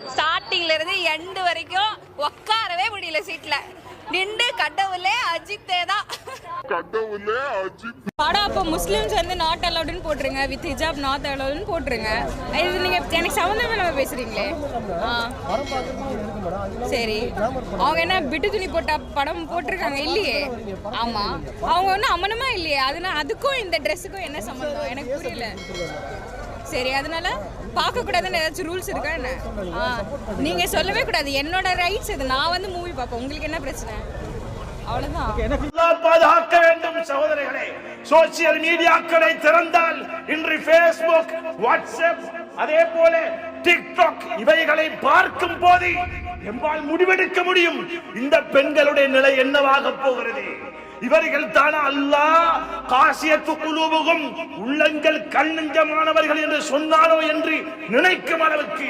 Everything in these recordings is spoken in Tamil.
ஸ்டார்டிங்ல இருந்து எண்டு வரைக்கும் உட்காரவே முடியல சீட்ல நின்று கடவுளே அஜித்தே தான். கடவுளே அஜித். படம் அப்போ முஸ்லிம்ஸ் வந்து நாட் அலவுடுன்னு போட்டுருங்க வித் ஹிஜாப் நாட் அலவுடுன்னு போட்டுருங்க. இது நீங்க எனக்கு சம்மந்தமே நம்ம பேசுறீங்களே? ஆ. சரி. அவங்க என்ன விட்டு துணி போட்ட படம் போட்டிருக்காங்க இல்லையே? ஆமா. அவங்க ஒன்றும் அம்மனமா இல்லையே? அதனால அதுக்கும் இந்த ட்ரெஸ்ஸுக்கும் என்ன சம்மந்தம் எனக்கு புரியல. சரி அதனால பார்க்க கூடாதுன்னு ஏதாச்சும் ரூல்ஸ் இருக்கா என்ன? ஆ நீங்க சொல்லவே கூடாது. என்னோட ரைட்ஸ் இது. நான் வந்து மூவி பார்ப்பேன். உங்களுக்கு என்ன பிரச்சனை? அவ்வளவுதான். பாதுகாக்க வேண்டும் சகோதரர்களே. சோசியல் மீடியாக்களை திறந்தால் இன்று ஃபேஸ்புக் வாட்ஸ்அப் அதே போல டிக்டாக் இவைகளை பார்க்கும் போது எம்மால் முடிவெடுக்க முடியும். இந்த பெண்களுடைய நிலை என்னவாக போகிறது? இவர்கள் தான அல்லாஹ் காசியத்து குழுவுகும் உள்ளங்கள் கண்ணஞ்சமானவர்கள் என்று சொன்னானோ என்று நினைக்கும் அளவுக்கு.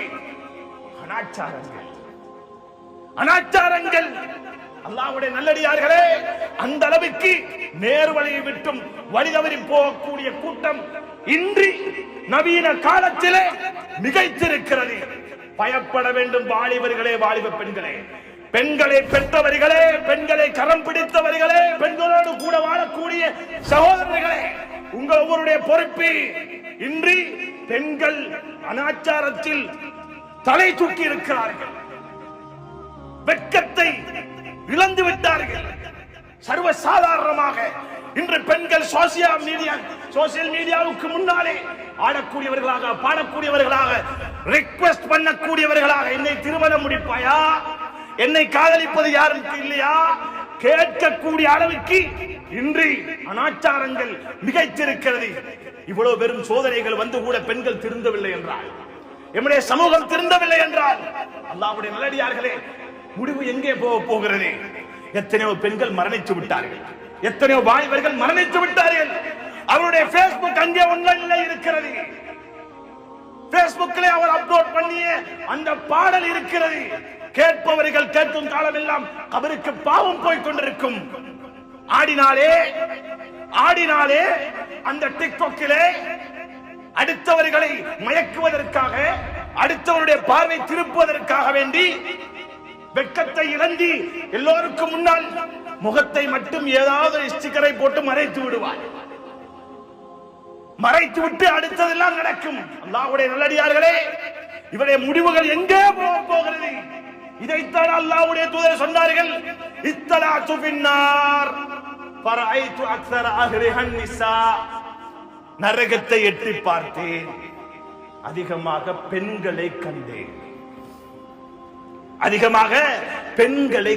அனாச்சாரங்கள். அனாச்சாரங்கள். அல்லாஹ்வுடைய நல்லடியார்களே அந்த அளவுக்கு நேர்வழியை விட்டும் வழிதவறி போகக்கூடிய கூட்டம் இன்றி நவீன காலத்திலே மிகைத்திருக்கிறது. பயப்பட வேண்டும் வாலிபர்களே வாலிப பெண்களே. பெண்களை பெற்றவர்களே பெண்களை கரம் பிடித்தவர்களே பெண்களோடு கூட வாழக்கூடிய சகோதரர்களே உங்கள் ஒவ்வொருடைய பொறுப்பு. இன்றி பெண்கள் அனாச்சாரத்தில் தலை தூக்கி இருக்கிறார்கள். வெட்கத்தை இழந்து விட்டார்கள். சர்வ சாதாரணமாக இன்று பெண்கள் சோசியல் மீடியா சோசியல் மீடியாவுக்கு முன்னாலே ஆடக்கூடியவர்களாக பாடக்கூடியவர்களாக ரிக்வெஸ்ட் பண்ணக்கூடியவர்களாக என்னை திருமணம் முடிப்பாயா? என்னை காதலிப்பது யாருக்கு இல்லையா? கேட்கக்கூடிய அளவுக்கு இன்றி அனாச்சாரங்கள் மிகைத்திருக்கிறது. இவ்வளவு பெரும் சோதனைகள் வந்து கூட பெண்கள் திருந்தவில்லை என்றால் எம்முடைய சமூகம் திருந்தவில்லை என்றால் அல்லாவுடைய நல்லடியார்களே முடிவு எங்கே போக போகிறது? எத்தனையோ பெண்கள் மரணித்து விட்டார்கள். எத்தனையோ வாலிபர்கள் மரணித்து விட்டார்கள். அவருடைய பேஸ்புக் அங்கே ஒன்றில் இருக்கிறது. Facebookல அவர் அப்லோட் பண்ணிய அந்த பாடல் இருக்கிறது. கேட்பவர்கள் கேட்கும் காலம் எல்லாம் அவருக்கு பாவம் போய் கொண்டிருக்கும். ஆடினாலே ஆடினாலே அந்த டிக்டாக்கிலே அடுத்தவர்களை மயக்குவதற்காக அடுத்தவருடைய பார்வை திருப்புவதற்காக வேண்டி வெட்கத்தை இழந்தி எல்லோருக்கும் முன்னால் முகத்தை மட்டும் ஏதாவது ஸ்டிக்கரை போட்டு மறைத்து விடுவார். மறைத்து விட்டு அடுத்ததெல்லாம் நடக்கும். அல்லாவுடைய நல்லடியார்களே இவருடைய முடிவுகள் எங்கே போக போகிறது? இதைத்தான் அல்லாஹ்வுடைய தூதர் சொன்னார்கள். இத்தலா துபின்னார் பரஐத்து அக்ஸர அஹ்ரிஹன் நிசா நரகத்தை எட்டி பார்த்தேன். அதிகமாக பெண்களை கண்டேன். அதிகமாக பெண்களை